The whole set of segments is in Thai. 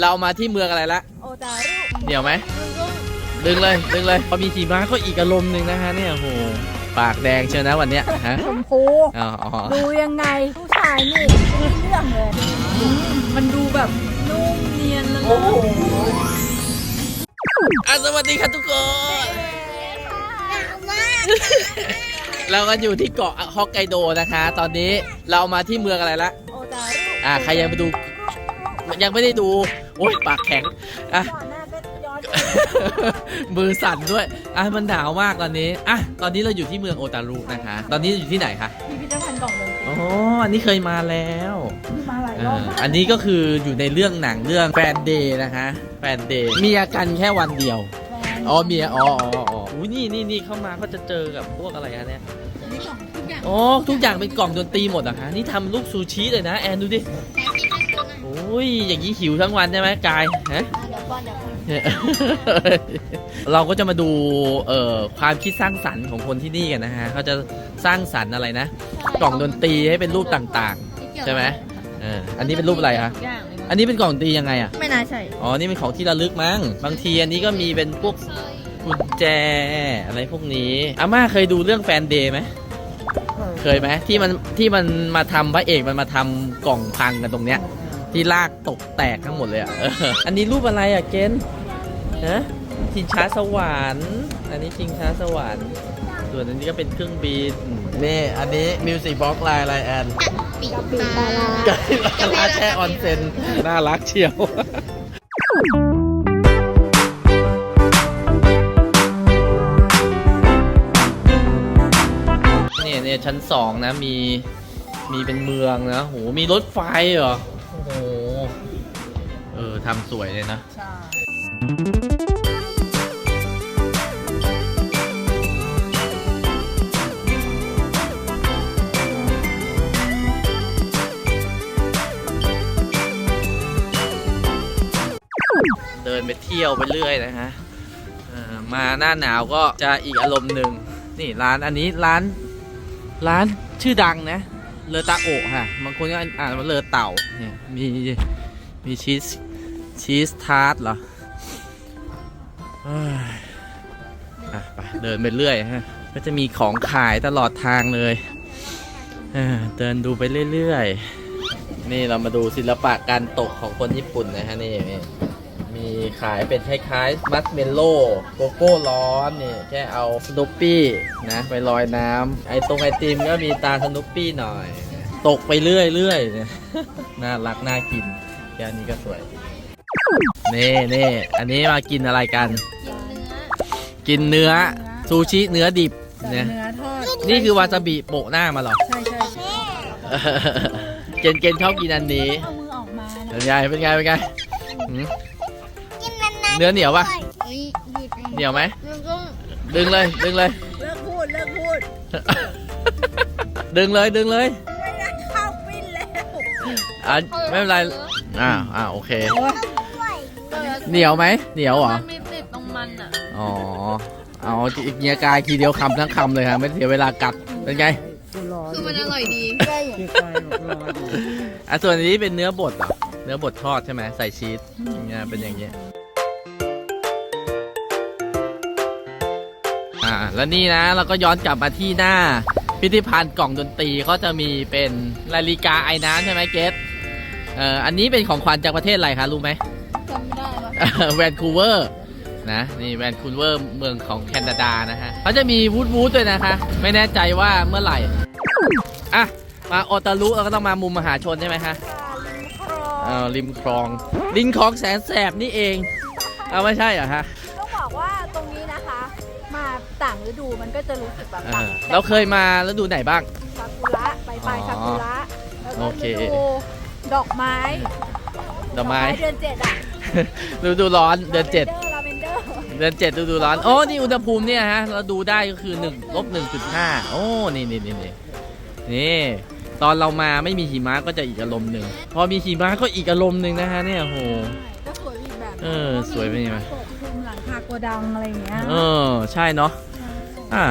เรามาที่เมืองอะไรละโอตารุเหนียวไหมดึงเลยดึงเลยพอมีหิมะก็อีกอารมณ์หนึ่งนะฮะเนี่ยโอ้โหปากแดงเชียวนะวันเนี้ยฮะชมพูอ๋ออ๋อดูยังไงผู้ชายนี่ไม่เรื่องเลยอืมมันดูแบบนุ่มเนียนละลายอะสวัสดีครับทุกคน เราก็อยู่ที่เกาะฮอกไกโดนะคะ ตอนนี้เรามาที่เมืองอะไรละโอตารุอะใครยังไปดู ยังไม่ได้ดู โอ้ยปากแข็งอะก่อนหน้าก็ย้อนมือสั่นด้วยอะมันหนาวมากตอนนี้อะตอนนี้เราอยู่ที่เมืองโอตารุนะคะ ตอนนี้อยู่ที่ไหนคะพิพิธภัณฑ์กล่องดนตรีอ๋ออันนี้เคยมาแล้วมาหลายเอรอบอมากอันนี้ก็คืออยู่ในเรื่องหนังเรื่องแฟนเดย์นะคะ แฟนเดย์มีอากันแค่วันเดียวแฟนอ๋อมีอ๋ออ๋ออ๋ออุ้ยนี่นี่นี่เข้ามาก็จะเจอกับพวกอะไรอะเนี่ยนี่กล่องทุกอย่างอ๋อทุกอย่างเป็นกล่องดนตรีหมดเหรอะคะนี่ทำลูกซูชิเลยนะแอนดูดิ โอ้ยอย่างนี้หิวทั้งวันใช่ไหมกายฮะเดี๋ยวก่อนเดี๋ยวก่อนเนี่ยเราก็จะมาดูเอ่อความคิดสร้างสรรค์ของคนที่นี่กันนะฮะเขาจะสร้างสรรค์อะไรนะ กล่องดนตรีให้เป็นรูปต่างๆ ใช่ไหมเอออันนี้เป็นรูปอะไรคะทุกอย่างเลยอันนี้เป็นกล่องดนตรียังไงอะไม่น่าใช่อ๋อนี่เป็นของที่ระลึกมั้งบางทีอันนี้ก็มีเป็นพวกกุญแจอะไรพวกนี้อาม่าเคยดูเรื่องแฟนเดย์ไหมเคยไหมที่มันที่มันมาทำพระเอกมันมาทำกล่องพังกันตรงเนี้ย ที่ลากตกแตกทั้งหมดเลยอะเอออันนี้รูปอะไรอะเกนฮะชิงช้าสวรรค์ อันนี้ชิงช้าสวรรค์ส่วนอันนี้ก็เป็นเครื่องบิน นี่ อันนี้มิวสิกบ็อกลายอะไรแอนปีปีปลาร้าไก่ลาแช่ออนเซนน่ารักเชียวเนี่ยเนี่ยชั้นสองนะมีมีเป็นเมืองนะโหมีรถไฟเหรอ โอ้โห เออทำสวยเลยนะ ใช่เดินไปเที่ยวไปเรื่อยนะฮะเออมาหน้าหนาวก็จะอีกอารมณ์หนึ่งนี่ร้านอันนี้ร้านร้านชื่อดังนะ เลอตาโอะค่ะบางคนก็อ่านว่าเลอเต่าเนี่ยมีมีชีสชีสทาร์ตเหรออะไปเดินไปเรื่อยฮะก็จะมีของขายตลอดทางเลยเดินดูไปเรื่อยๆ นี่เรามาดูศิลปะการตกของคนญี่ปุ่นนะฮะนี่ มีขายเป็นคล้ายๆ มัสเมลโล่โกโก้ร้อนนี่แค่เอาสนุปปี้นะไปลอยน้ำไอตรงไอติมก็มีตาสนุปปี้หน่อย ตกไปเรื่อยๆเนี่ยน่ารักน่ากินแก้วนี้ก็สวยนี่นี่อันนี้มากินอะไรกัน กินเนื้อซูชิเนื้อดิบเนี่ยเนื้อทอดนี่คือวาซาบิโปะหน้ามาเหรอใช่ใช่ใช่เกนเกนชอบกินอันนี้เอามือออกมาเป็นไงเป็นไงเป็นไงหืม เนื้อเหนียวปะเหนียวไหมดึงเลย ดึงเลย เลิกพูดเลิกพูด ดึงเลยดึงเลยไม่ได้เข้าปิ้นแล้วอะไม่เป็นไรอ่าอ่าโอเคโอ้ยเหนียวไหมเหนียวเหรอมันมีติดตรงมันอะอ๋อเอาเงียกายทีเดียวคำทั้งคำเลยฮะไม่เสียเวลากัดเป็นไงคือมันอร่อยดีอะส่วนอันนี้เป็นเนื้อบดเหรอเนื้อบดทอดใช่ไหมใส่ชีสอย่างเงี้ยเป็นอย่างเงี้ย อ่าแล้วนี่นะเราก็ย้อนกลับมาที่หน้า พิพิธภัณฑ์กล่องดนตรีเขาจะมีเป็นนาฬิกาไอ้น้ำใช่ไหมเกสเอ่ออันนี้เป็นของขวัญจากประเทศอะไรคะรู้ไหมจำไม่ได้ว่ะแวนคูเวอร์นะนี่แวนคูเวอร์เมืองของแคนาดานะฮะเขาจะมีวูดวูดด้วยนะคะ ไม่แน่ใจว่าเมื่อไหร่อะมาโอตารุเราก็ต้องมามุมมหาชนใช่ไหมคะเออริมคลองริมคลองแสนแสบนี่เอง เอาไม่ใช่เหรอฮะ ต่างฤดูมันก็จะรู้สึกแบบเอต่างอเราเคยมาแล้วดูไหนบ้างซากุระไปไปอ๋อซากุระแล้วก็โอเคฤดูดอกไม้ดอกไม้เดือนเจ็ดอะฤดูร้อนเดือนเจ็ดลาเวนเดอร์เดือนเจ็ดฤดูร้อนโอ้นี่อุณหภูมิเนี่ยฮะเราดูได้ก็คือ1ลบ1.5โอ้นี่นี่นี่นี่นี่ตอนเรามาไม่มีหิมะก็จะอีกอารมณ์หนึ่งพอมีหิมะก็อีกอารมณ์หนึ่งนะฮะเนี่ยโหก็สวยอีกแบบเออสวยเป็นยังไงปกคลุมหลังคาโกดังอะไรอย่างเงี้ยเออใช่เนาะ อ่า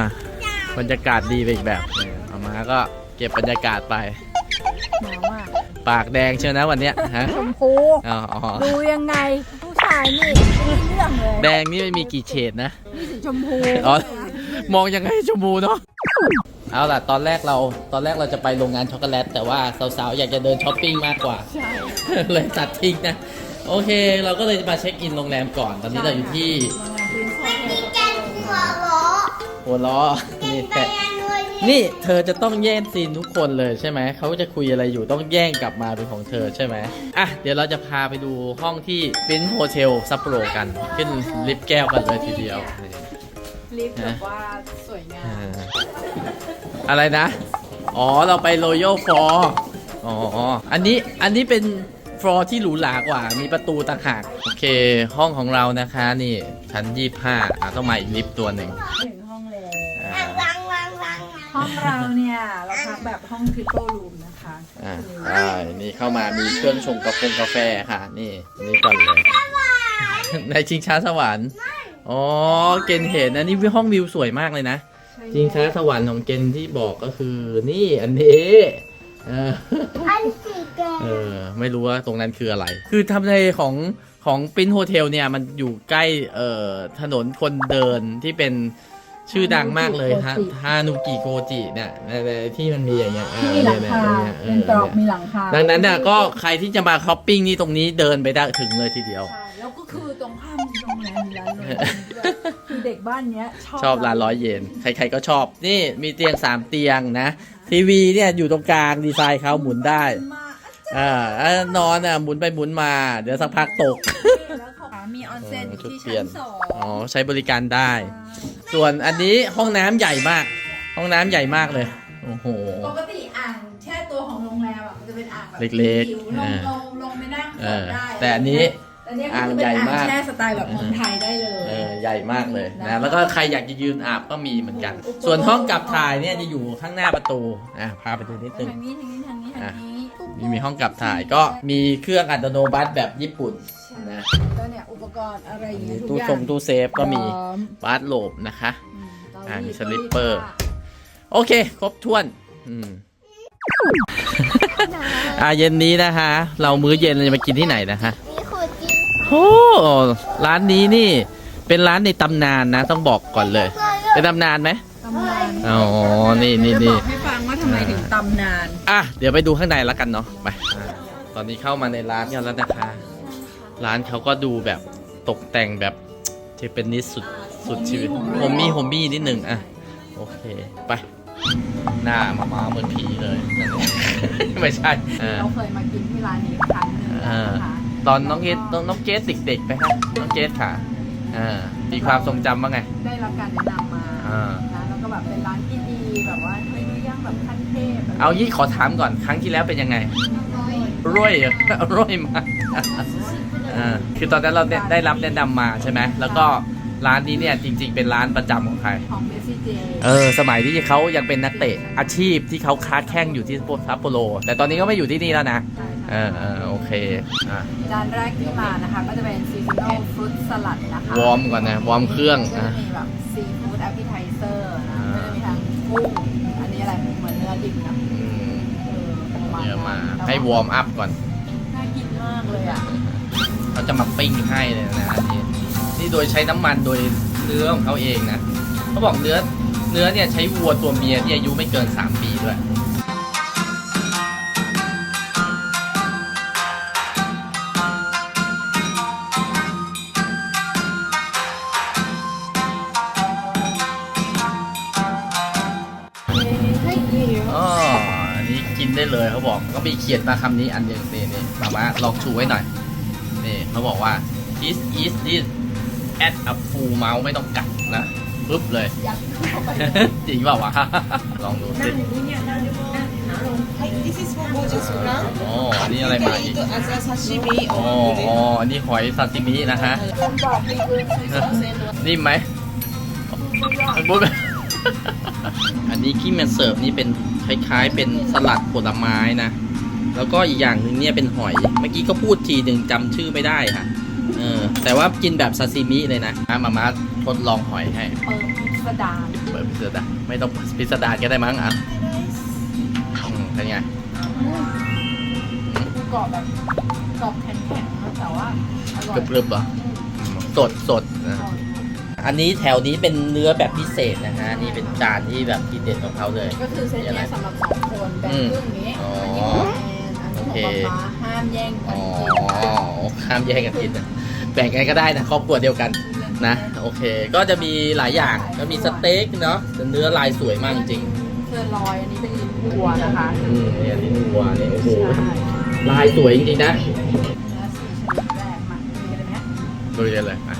บรรยากาศดีไปอีกแบบเนี่ยเอามาก็เก็บบรรยากาศไป หนาวอะปากแดงเชียวนะวันเนี้ยฮะชมพูอ๋ออ๋อดูยังไงผู้ชายนี่ไม่รู้เรื่องเลยแดงนี่ไม่มีกี่เฉดนะนี่สีชมพูอ๋อมองยังไงชมพูเนาะเอาล่ะตอนแรกเราตอนแรกเราจะไปโรงงานช็อกโกแลตแต่ว่าสาวๆอยากจะเดินช้อปปิ้งมากกว่า ใช่ เลยตัดทิ้งนะ โอเค เราก็เลยมาเช็คอินโรงแรมก่อน ตอนนี้เราอยู่ที่ หัวล้อนี่แต่นี่เธอจะต้องแย่งซีนทุกคนเลยใช่ไหม เขาจะคุยอะไรอยู่ต้องแย่งกลับมาเป็นของเธอใช่ไหมอะ เดี๋ยวเราจะพาไปดูห้องที่เป็นโฮเทลซัปโปโรกัน ขึ้นลิฟต์แก้วกันเลยทีเดียวนี่ลิฟต์แบบว่าสวยงามอ่าอะไรนะ อ๋อ เราไป Royal Floor อ๋อ อันนี้ อันนี้เป็นฟลอร์ที่หรูหรากว่า มีประตูต่างหาก โอเค ห้องของเรานะคะ นี่ ชั้น25อะต้องมาอีกลิฟต์ตัวหนึ่ง องเราเนี่ยเราพักแบบห้องทริปเปิลรูมนะคะอ่าใช่นี่เข้ามามีเครื่องชงกาแฟกาแฟค่ะ นี่นี่ก่อนเลยในชิงช้าสวรรค์อ๋อเกณฑ์เห็นนะนี่ห้องวิวสวยมากเลยนะจริงช้าสวรรค์ของเกณฑ์ที่บอกก็คือ นี่อันนี้เออเออไม่รู้ว่าตรงนั้นคืออะไร คือทำเลของของปินโฮเทลเนี่ยมันอยู่ใกล้เอ่อถนนคนเดินที่เป็น ชื่อดังมากเลยฮะฮานุกิโกจิเนี่ยในในที่มันมีอย่างเงี้ยเออมีหลังเนี่ยคาเนี่ยเอเป็นอตรอกมีเนี่ยหลังคาดังนั้นเนี่ยก็ใครที่จะมาช้อปปิ้งนี่ตรงนี้เดินไปได้ถึงเลยทีเดียวใช่แล้วก็คือตรงข้ามโรงแรมมีร้านเลยด้วยคือเด็กบ้านเนี้ยชอบชอบร้านร้อยเยนใครๆก็ชอบนี่มีเตียงสามเตียงนะทีวีเนี่ยอยู่ตรงกลางดีไซน์เขาหมุนได้มาก อ่าอ่านอนอะหมุนไปหมุนมา เดี๋ยวสักพักตก แล้วเขามีออนเซ็นอยู่ที่เปลี่ยชั้นนสองอ๋อใช้บริการได้ ส่วนอันนี้ห้องน้ำใหญ่มาก ห้องน้ำใหญ่มากเลย โอ้โห ปกติอ่างแช่ตัวของโรงแรมอะมันจะเป็นอ่างแบบเล็กๆจิ๋วลอ่างลงลงไปนั่งเออได้แต่อันนี้ แต่เนี้ยอ่างคือใหญ่เป็นมากอ่างแช่สไตล์แบบเมืองไทยได้เลย เออใหญ่มากเลยนะนะ แล้วก็ใครอยากจะยืนอาบก็มีเหมือนกัน ส่วนห้องกับถ่ายเนี่ยจะอยู่ข้างหน้าประตู อะพาไปดูนิดนึง ทางนี้ทางนี้ทางนี้ทางนี้ มีมีห้องกับถ่ายก็มีเครื่องอัตโนมัติแบบญี่ปุ่นนะก็เนี่ยอุปกรณ์อะไรอย่างเงี้ยทุกตู้อย่างทรงตู้เซฟก็มีพร้อบาร์โหลบนะคะ อืมเตาอ่ามีรีดสลิปเปอร์ตาโอเค ครบถ้วน อืมอ่าเย็นนี้นะคะ เรามื้อเย็นเราจะไปกินที่ไหนนะคะมีขวดกินโอ้ร้านนี้นี่ เป็นร้านในตำนานนะ ต้องบอกก่อนเลย เป็นตำนานไหมตำนานอ๋อ นี่นี่จะบนี่อกให้ฟังว่าทำไมถึงตำนาน อะเดี๋ยวไปดูข้างในแล้วกันเนาะไปอ่าตอนนี้เข้ามาในร้านกันแล้วนะคะ ร้านเขาก็ดูแบบตกแต่งแบบเจเปนิสสุดสุดชีวิตโฮมมี่โฮมมี่นิดหนึ่งอะโอเคไปหน้ามามาเหมือนผีเลยนั่นเองไม่ใช่เออเราเคยมากินที่ร้านนี้ครั้งหนึ่งเออนะคะตอนน้องเกดน้องน้องเกดเด็กๆไปฮะน้องเกดค่ะอ่ามีความทรงจำว่าไง ได้รับการแนะนำมาอ่านะแล้วก็แบบเป็นร้านที่ดี เทพะไรเอายี่ขอถามก่อนครั้งที่แล้วเป็นยังไงร่อยเหรอร่อยมากอ่าคือตอนนั้นเราได้ได้รับแนะนำมาใช่ไหมแล้วก็ร้านนี้เนี่ยจริง ๆ เป็นร้านประจำของใครของเมสซี่เจเออสมัยที่เขายังเป็นนักเตะอาชีพที่เขาค้าแข่งอยู่ที่ซัปโปโรแต่ตอนนี้ก็ไม่อยู่ที่นี่แล้วนะเออเออโอเคอะจานแรกที่มานะคะก็จะเป็นซีซันอลฟรุตสลัดนะคะวอร์มก่อนนะวอร์มเครื่องก็อะจะมีแบบซีฟู้ดแอปเปิลไทเซอร์นะอ่าก็จะมีทั้งกุ้งอันนี้อะไรเหมือนเนื้อดิบนะ อืม เออประมาณ เดี๋ยวมานั้นให้วอร์มอัพก่อน น่ากินมากเลยอะ เขาจะมาปิ้งให้เลยนะอันนี้นี่โดยใช้น้ำมันโดยเนื้อของเขาเองนะเขาบอกเนื้อเนื้อเนี่ยใช้วัวตัวเมียที่อายุไม่เกิน 3 ปีด้วย นนี้กินได้เลยเขาบอกก็มีเขียนมาคำนี้อันหนึ่งนี่นี่มามาลองชูไว้หน่อยนี่เขาบอกว่า this is this at a full mouth ไม่ต้องกัดนะปึ๊บเลยยัดเข้าไปจริงเปล่าวะลองดูสิはい、This is for Goju Suran. อ๋ออันนี้อะไรมาอีก You can eat as a sashimi อ๋อ or อ๋อ grilled. อันนี้หอยซาซิมินะฮะคนบอกมีคือซีซันเซนนิ่มไหมบุ๊บ อันนี้ที่มันเสิร์ฟนี่เป็นคล้ายๆ เป็นสลัดผลไม้นะ แล้วก็อีกอย่างหนึ่งเนี่ยเป็นหอย เมื่อกี้ก็พูดทีหนึ่งจำชื่อไม่ได้ค่ะ เออ แต่ว่ากินแบบซาซิมิเลยนะอะมามาทดลองหอยให้ เปิดพิสดารเปิดพิสดารไม่ต้องพิสดารก็ได้มั้งอะอืมเป็นไงอืมกรอบแบบกรอบแข็งๆนะแต่ว่าอร่อยกรึบๆเหรอสดสดนะอั นนี้แถวนี้เป็นเนื้อแบบพิเศษนะฮะ นี่เป็นจานที่แบบทีเด็ดของเขาเลย ก็คือเซตเนี้ยสำหรับสองคนแบ่งครึ่งนี้อ๋ออันนี้ของโอเคป๊าป๊าห้ามแย่งกัอ๋นอกินข้ามแยกกันกินนะแบ่งกันก็ได้นะครอบครัวเดียวกันนะ โอเค ก็จะมีหลายอย่างก็มีสเต็กเนาะแต่เนื้อลายสวยมากจริงเสื้อลอยอันนี้เป็นลิ้นวัวนะคะๆอืมเนี่ยลิ้นวัวเนี่ยโอ้โหใช่ลายสวยจริงๆนะและสี่ชนิดแรกมาคุยกันเลยไหมดูกันเลยอะ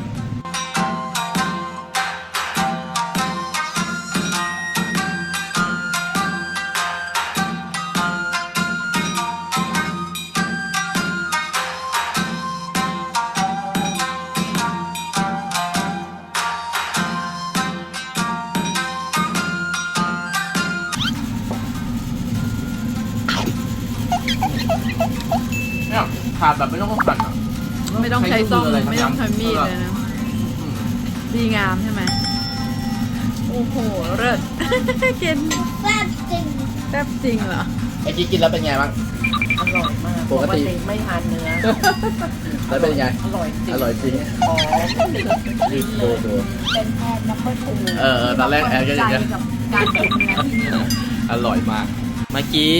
แบบไม่ต้องหั่นอะไม่ต้องใช้ซ่อมใช้มือเลยไม่ต้องใช้มีดเลยนะอืมดีงามใช่ไหมโอ้โหเลิศกินแซ่บจริงแซ่บจริงเหรอเมื่อกี้กินแล้วเป็นไงบ้าง อร่อยมากปกติไม่ทานเนื้อ แล้วเป็นไง อร่อยจริง อร่อยจริงหอมดูดูดูเป็นแอนนัมเบอร์ทูเออเออตอนแรกแอนก็อย่างเงี้ยกับการกินเนื้อที่นี่อร่อยมากเมื่อกี้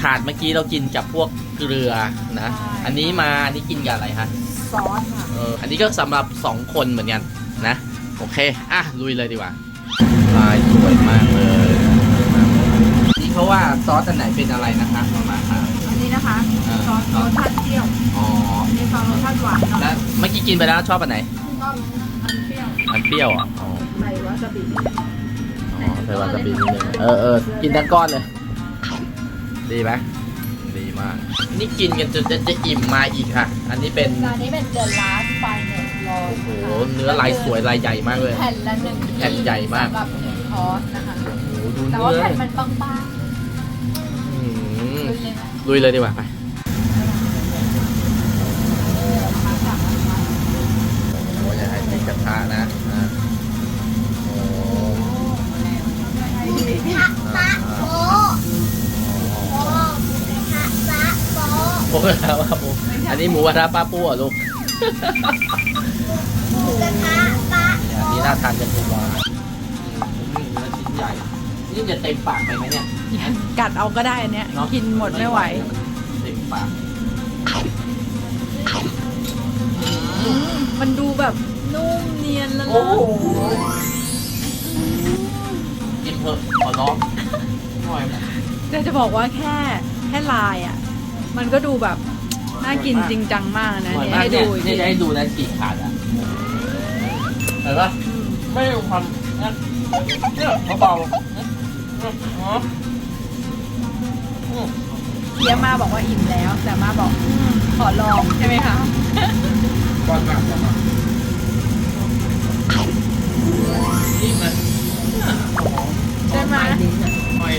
ถาดเมื่อกี้เรากินกับพวกเกลือนะอันนี้มาอันนี้กินกับอะไรฮะซอสค่ะเอออันนี้ก็สำหรับสองคนเหมือนกันนะ โอเค อะ ลุยเลยดีกว่า ลายสวยมากเลยนี่เขาว่าซอสอันไหนเป็นอะไรนะคะมามาค่ะ อันนี้นะคะอ่า ซอสรสชาติเปรี้ยวอ๋ออันนี้ซอสรสชาติหวานหน่อยแล้วเมื่อกี้กินไปแล้วชอบอันไหนก็อันเปรี้ยวอันเปรี้ยวอะอ๋อ ใส่วาซาบิอ๋อใส่วาซาบินิดนึงเออเออกินทั้งก้อนเลย ดีไหมดีมาก นี่กินกันจนจะจะอิ่มมาอีกค่ะ อันนี้เป็น ร้านนี้เป็นเดอะลาสไฟเนสโรโอ้โห เนื้อลายสวยลายใหญ่มากเลย แผ่นละหนึ่งแผ่นใหญ่มาก สำหรับทอสนะคะ โอ้โหดูแต่เนื้ว่าอแผ่นมันบางอืมๆเลยนะลุยเลยดีกว่าไป โอ้ยอย่าให้ติดกระทะนะอ่าโอ้อ่าโอ้ยครับผมอันนี้หมูกระทะป้าปูเหรอะลูกอันนี้น่าทานจะถูกกว่าอืมเนื้อชิ้นใหญ่ นี่จะเต็มปากไปไหมเนี่ยกัดเอาก็ได้อันเนี้ยเนาะกินหมดไม่ไหวเต็มปากมันดูแบบนุ่มเนียนแล้วโอ้นะโหกินเถอะขอร้องหน่อยนะแต่จะบอกว่าแค่แค่ลายอะ มันก็ดูแบบน่ากินจริงจังมากนะหน่อยเนี่ยมากให้เนี่ดูยอีกเนี่ยทีจะให้ดูนะกี่ขาดอะเห็นปะไม่มีความนะเนี่ยเขาเบานะอ๋ออืมเคียมาบอกว่าอิ่มแล้ว แต่มาบอกอืมขอลองใช่ไหมคะ ก่อนมากก่อนมากนี่มันใช่ไหมหน่อย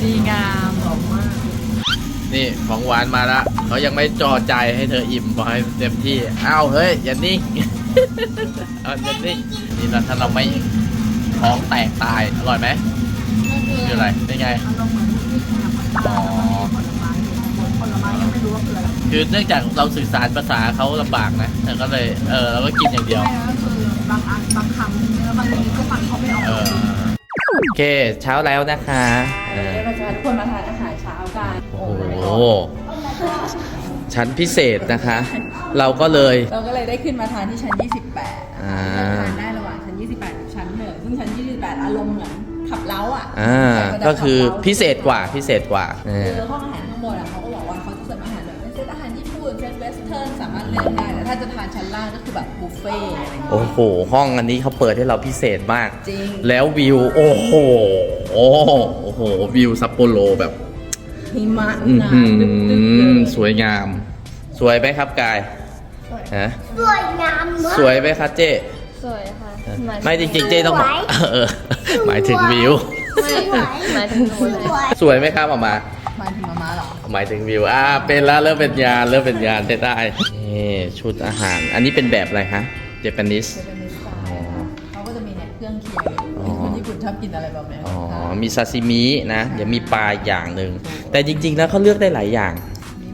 ดีงาม นี่ของหวานมาละเขายังไม่จอใจให้เธออิ่มพอให้เต็มที่อ้าวเฮ้ยอย่านิ่งเอาอย่านิ่งนี่นะถ้าเราไม่ท้องแตกตายอร่อยไหมคืออะไรเป็นไงอ๋อผลไม้ยังไม่รู้ว่าคืออะไรคือเนื่องจากเราสื่อสารภาษาเขาลำบากนะแต่ก็เลยเออเราก็กินอย่างเดียวไม่ก็คือบางอันบางคำเนื้อบางทีก็ฟังเขาไม่ออกเออโอเคเช้าแล้วนะคะ ชั้นพิเศษนะคะ เราก็เลย เราก็เลยได้ขึ้นมาทานที่ชั้น 28อ่าทานได้ระหว่างชั้น 28กับชั้นหนึ่งซึ่งชั้น 28 อารมณ์เหมือนขับเล้าอะอ่า แต่จะก็คือขับเล้าพิเศษกว่าพิเศษกว่าเอคืออห้องอาหารข้างบนอะเขาก็บอกว่าเขาจะเสิร์ฟอาหารแบบเป็นเซตอาหารญี่ปุ่นเซตเวสเทิร์นสามารถเลือกได้แต่ถ้าจะทานชั้นล่างก็คือแบบบุฟเฟ่ต์อะไรอย่างเงี้ย โอ้โห ห้องอันนี้เขาเปิดให้เราพิเศษมาก จริง แล้ววิว โอ้โห โอ้โห วิวซัปโปโรแบบ หิมะอื้อหนาหืตึ๊บๆเลอยสวยงาม สวยไหมครับกายฮะสวยงามมาก สวยไหมคะเจ๊สวยค่ะไม่จริงๆเจ๊ต้องบอกเออหมายถึงวิวสวยหมายถึงหนูเลยสวยสวยไหมครับออกมา หมายถึงมาม่าเหรอ หมายถึงวิว อ่า เป็นแล้วเริ่มเป็นยานเริ่มเป็นยานได้ได้นี่ชุดอาหาร อันนี้เป็นแบบอะไรคะ เจแปนิส จะเป็นสไตอ๋อล์เขาก็จะมีเนี่ยเครื่องเคียง อ๋อคนญี่ปุ่นชอบกินอะไรแบบเนี้ยอ๋อค่ะมีซาซิมินะเดี๋ยวมีปลาอย่างหนึ่ง แต่จริง ๆ แล้วเขาเลือกได้หลายอย่าง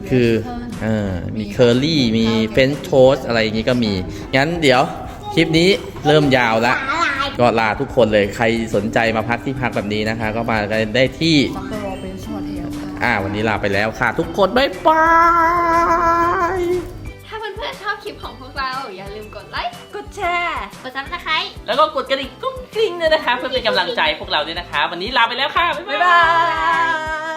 คือมีเออมีเคอรี่ มีเฟนโทสอะไรอย่างงี้ก็มี งั้นเดี๋ยวคลิปนี้เริ่มยาวแล้วก็ลาทุกคนเลย ใครสนใจมาพักที่พักแบบนี้นะคะ ก็มากันได้ที่มักกะโรเป็นชอตเทลค่ะอ่าวันนี้ลาไปแล้วค่ะ ทุกคนบ๊ายบายถ้า เพื่อนๆชอบคลิปของพวกเรา อย่าลืมกดไลค์กดแชร์กดซับสไครต์แล้วก็กดกระดิ่งกุ้งกริ้งด้วยนะคะ เพื่อเป็นกำลังใจพวกเราด้วยนะคะ วันนี้ลาไปแล้วค่ะ บ๊ายบายบ๊ายบาย